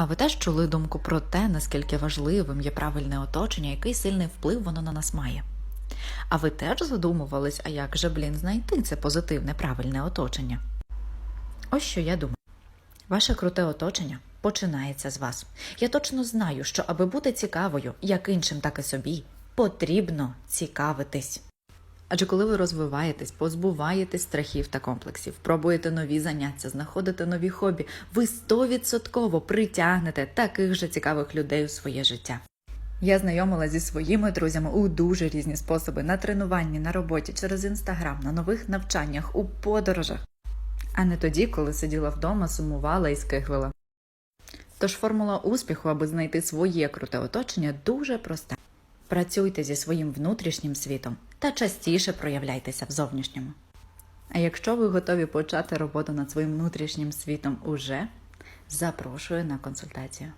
А ви теж чули думку про те, наскільки важливим є правильне оточення, який сильний вплив воно на нас має? А ви теж задумувались, а як же, блін, знайти це позитивне правильне оточення? Ось що я думаю. Ваше круте оточення починається з вас. Я точно знаю, що аби бути цікавою, як іншим, так і собі, потрібно цікавитись. Адже коли ви розвиваєтесь, позбуваєтесь страхів та комплексів, пробуєте нові заняття, знаходите нові хобі, ви стовідсотково притягнете таких же цікавих людей у своє життя. Я знайомила зі своїми друзями у дуже різні способи на тренуванні, на роботі, через інстаграм, на нових навчаннях, у подорожах, а не тоді, коли сиділа вдома, сумувала і скиглила. Тож формула успіху, аби знайти своє круте оточення, дуже проста. Працюйте зі своїм внутрішнім світом та частіше проявляйтеся в зовнішньому. А якщо ви готові почати роботу над своїм внутрішнім світом уже, запрошую на консультацію.